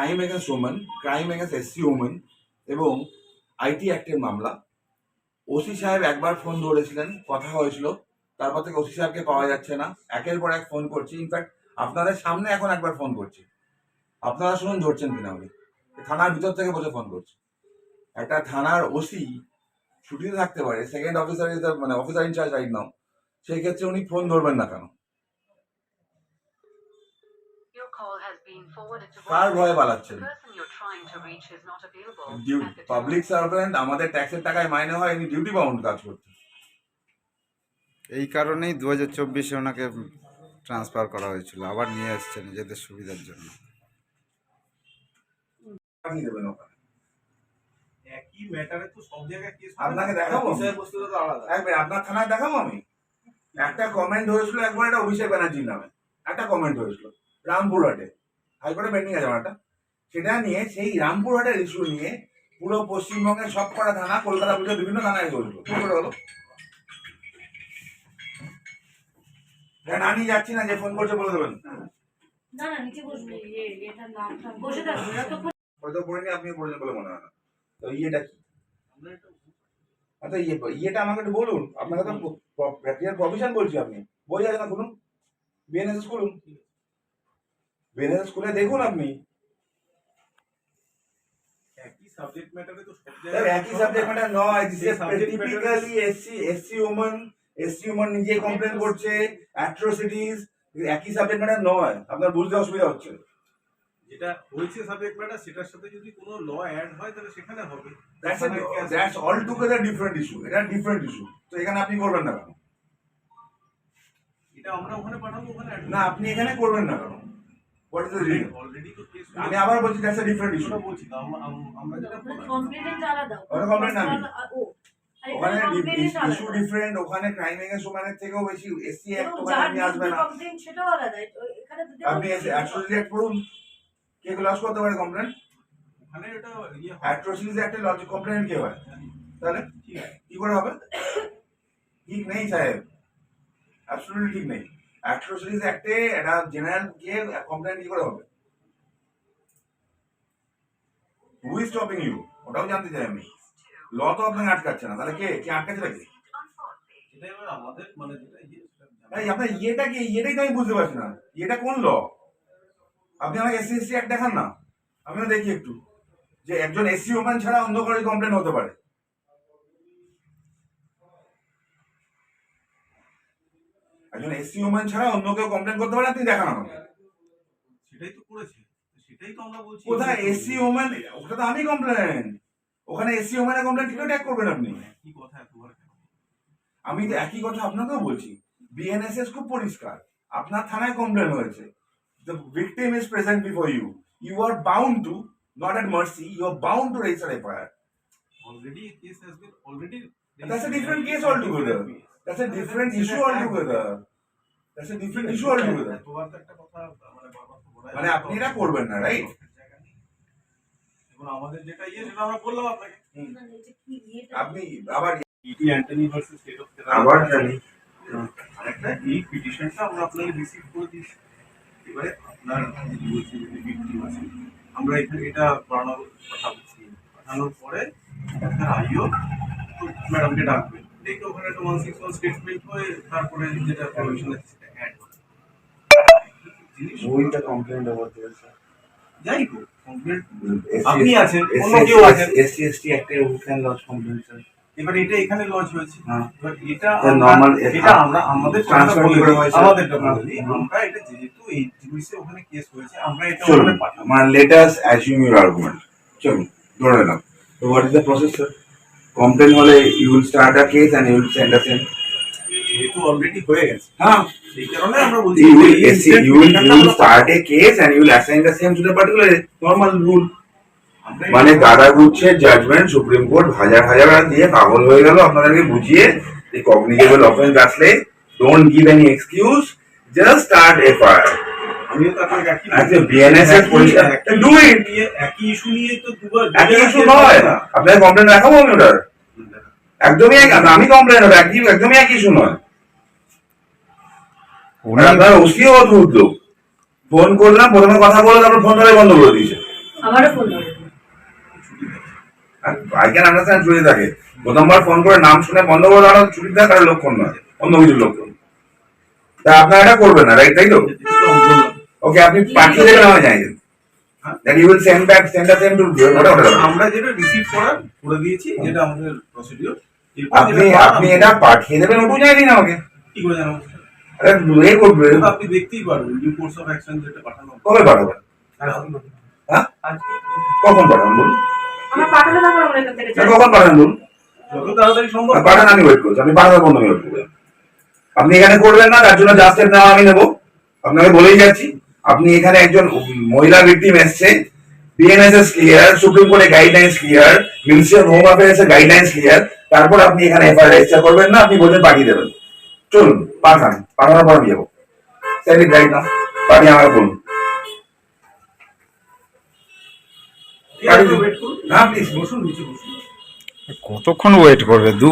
Crime against women crime against SC women এবং IT অ্যাক্টের মামলা। ওসি সাহেব একবার ফোন ধরেছিলেন, কথা হয়েছিল, তারপর থেকে ওসি সাহেবকে পাওয়া যাচ্ছে না। একের পর এক ফোন করছি। ইনফ্যাক্ট আপনাদের সামনে এখন একবার ফোন করছি। আপনারা শুনুন, ধরছেন কিনা উনি। থানার ভিতর থেকে বসে ফোন করছে। একটা থানার ওসি ছুটিতে থাকতে পারে সেকেন্ড অফিসার ইজ মানে officer in charge right now সেই ক্ষেত্রে উনি ফোন ধরবেন না কেন? Available. at the public servant আমাদের ট্যাক্সের টাকায় মাইনে হয় ইনি ডিউটি বাউন্ড কাজ করতে এই কারণেই দু হাজার চব্বিশে ওনাকে ট্রান্সফার করা হয়েছিল আবার নিয়ে আসছে নিজেদের সুবিধার জন্য। পাঠিয়ে দেবেন ওখানে। একই ম্যাটারে তো সব জায়গায় কেস আপনাকে দেখাবো? বিষয়বস্তুটা তো আলাদা। এক আপনার থানায় দেখাবো আমি? একটা কমেন্ট হয়েছিল একবার এটা অভিষেক ব্যানার্জির নামে। একটা কমেন্ট হয়েছিল রামপুরহাটে। হাইকোর্টে পেন্ডিং আছে আমার সেটা নিয়ে সেই রামপুরহাটের ইস্যু নিয়ে পুরো পশ্চিমবঙ্গের সব কটা থানা কলকাতা পুলিশের বিভিন্ন থানায় চলছিল কি করে হলো আমি যাচ্ছি না যে ফোন করছে বলে দেবেন। ইয়ে হয়তো পড়িনি আপনি পড়েছেন বলে মনে হয় না। তো ইয়েটা কি? আচ্ছা ইয়ে ইয়েটা আমাকে একটু বলুন। আপনাকে তো প্রভিশন বলছি আপনি। বই আছে না খুলুন? বিএনএস খুলুন বিএনএস খুলে দেখুন আপনি। একই সাবজেক্ট ম্যাটারে তো একই সাবজেক্ট ম্যাটার নয় typically SC SC women SC women নিজে কমপ্লেন করছে অ্যাট্রোসিটিস একই সাবজেক্ট ম্যাটার নয় আপনার বুঝতে অসুবিধা হচ্ছে। যেটা হয়েছে সাবজেক্ট ম্যাটার সেটার সাথে যদি কোনো ল অ্যাড হয় তাহলে সেখানে হবে। That's that's all together different issue এটা ডিফারেন্ট ইস্যু তো এখানে আপনি করবেন না কেন? এটা আমরা ওখানে পাঠাবো ওখানে না আপনি এখানে করবেন না কেন? What is the reason already তো কেস আমি আবার বলছি দ্যাটস আ ডিফারেন্ট ইস্যু বলছি আমরা আমরা যেটা কমপ্লেন্ট আলাদা ওটা complaint না আমি। ওখানে ইস্যু ডিফারেন্ট ওখানে ক্রাইম ওমানের থেকেও বেশি এসসি অ্যাক্ট ওখানে আপনি আসবে না। complaint সেটাও আলাদা। এখানে দুটো আপনি অ্যাট্রোসিটি অ্যাক্ট পড়ুন কে লস করতে পারে কমপ্লেন ওখানে এটা ইয়ে হয়। লজিক কমপ্লেন কে হয়? তাহলে ঠিক কি করে হবে? ঠিক নেই সাহেব। অ্যাবসলিউটলি ঠিক নেই। অ্যাট্রোসিটিস অ্যাক্টে একটা জেনারেল কে কমপ্লেন কি করে হবে হু ইজ স্টপিং ইউ ওটাও জানতে চাই আমি। ল তো আপনাকে আটকাচ্ছে না। তাহলে কে? কে আটকাচ্ছে নাকি? মানে ইয়ে আপনার ইয়েটা কি? ইয়েটাই তো আমি বুঝতে পারছি না। ইয়েটা কোন ল? আপনি আমাকে এসসি এসসি অ্যাক্ট দেখান না। আমিও দেখি একটু। যে একজন এসসি ওম্যান ছাড়া অন্য কারোর কমপ্লেন হতে পারে। একজন এসসি ওম্যান ছাড়া অন্য কেউ কমপ্লেন করতে পারে আপনি দেখান আমাকে সেটাই তো করেছে। সেটাই তো আমরা বলছি। কোথায় এসসি ওম্যান ওটা তো আমি কমপ্লেন ওখানে এসসি ওম্যানের কমপ্লেন ট্যাগ করবেন আপনি? কি কথা এতবার আমি তো একই কথা আপনাকেও বলছি। বিএনএসএস খুব পরিষ্কার। আপনার থানায় কমপ্লেন হয়েছে। The victim is present before you you are bound to not at mercy you are bound to register FIR already a case has been already That's a different case altogether. That's a different issue মানে মানে আপনি এটা করবেন না right আমাদের যেটা ইয়ে সেটা আমরা বললাম আপনাকে। না, এই যে কি ইয়েটা আপনি আবার ET Antony versus state of আবার জানি। আরেকটা এই পিটিশনটা আমরা আপনাকে রিসিভ করে দিয়েছি। এবারে আপনার বলছি যদি ভিক্টিম আছে? আমরা এখানে এটা কথা বলছি। পাঠানোর পরে আপনার আইও ম্যাডামকে ডাকবে। ডেকে ওখানে একটা ওয়ান সিক্স ওয়ান স্টেটমেন্ট হয়ে তারপরে যেটা প্রভিশন আছে সেটা অ্যাড ওইটা কমপ্লেন্ট ওভার দেয়ার যাই হোক আপনি আছেন, অন্য কেউ আছেন। এসসি এসটি অ্যাক্টে হু লজ কমপ্লেন্ট স্যার এবার এটা এখানে লজ হয়েছে। হ্যাঁ। এবার এটা আমরা- এটা আমরা আমাদের করে হয়েছে। আমরা এটা যেহেতু এই জিনিসে ওখানে কেস হয়েছে আমরা এটা চলুন। ওখানে পাঠাবো। মানে let us assume your argument চলুন ধরে নিলাম তো what is the process sir complain হলে you will start a case and you will send us in যেহেতু অলরেডি হয়ে গেছে। হ্যাঁ। সেই কারণে আমরা বলছি rule. আমরা মানে গাদা গুচ্ছের জাজমেন্ট সুপ্রিম কোর্ট হাজার হাজার দিয়ে পাগল হয়ে গেল। আপনাদেরকে বুঝিয়ে যে কগনিজেবল অফেন্স আসলে don't give any excuse just start FIR আমিও তো আপনাকে একই আচ্ছা, BNS পরিষ্কার- একই do it. একই ইস্যু নিয়ে তো দুবার একই ইস্যু নয়। আপনাদের কমপ্লেন দেখাবো আমি ওটার। একদমই এক আমি কমপ্লেন ওটা একই একদমই এক ইস্যু নয়। উনি ওসিও অদ্ভুত লোক ফোন করলাম প্রথমে কথা বলে তারপর ফোন ধরে বন্ধ করে দিয়েছে। আমারও ফোন ধরে। আই ক্যান আন্ডারস্ট্যান্ড ছুটি থাকে। প্রথমবার ফোন করে নাম শুনে বন্ধ করে দাঁড়ানো ছুটি থাকার লক্ষণ নয়। অন্য কিছুর লক্ষণ। তা আপনারা এটা করবেন না রাইট তাই তো? আমি ওকে আপনি পাঠিয়ে দেবেন আমার জানিয়ে দেন। That you will send back send us to আমরা যেটা রিসিভ করার করে দিয়েছি যেটা আমাদের প্রসিডিওর আপনি আপনি এটা পাঠিয়ে দেবেন ওটু জানিয়ে দিন আমাকে। কি করে জানাব আরে করবে। আপনি দেখতেই পারবেন কোর্স অফ অ্যাকশন যেটা পাঠানো কবে পাঠাবেন? হ্যাঁ। কখন পাঠাবেন বলুন? আমার পাঠালে তারপর আমরা এখান থেকে কখন পাঠাবেন বলুন? যত তাড়াতাড়ি সম্ভব পাঠান আমি ওয়েট করছি। বন্ধ ওয়েট করবেন। আপনি এখানে করবেন না তার জন্য জাস্ট নেওয়া আমি নেব। আপনাকে বলেই যাচ্ছি। আপনি এখানে একজন মহিলা ভিকটিম এসছে। বিএনএসএস ক্লিয়ার সুপ্রিম কোর্টে guidelines clear ministry of home affairs এর গাইডলাইন্স ক্লিয়ার তারপর আপনি এখানে এফআইআর রেজিস্টার করবেন না আপনি বলছেন পাঠিয়ে দেবেন। চলুন পাঠান পাঠানোর পর আমি যাব। স্যার গাইড না পাঠিয়ে আমাকে বলুন। বসুন কতক্ষণ ওয়েট করবে? দু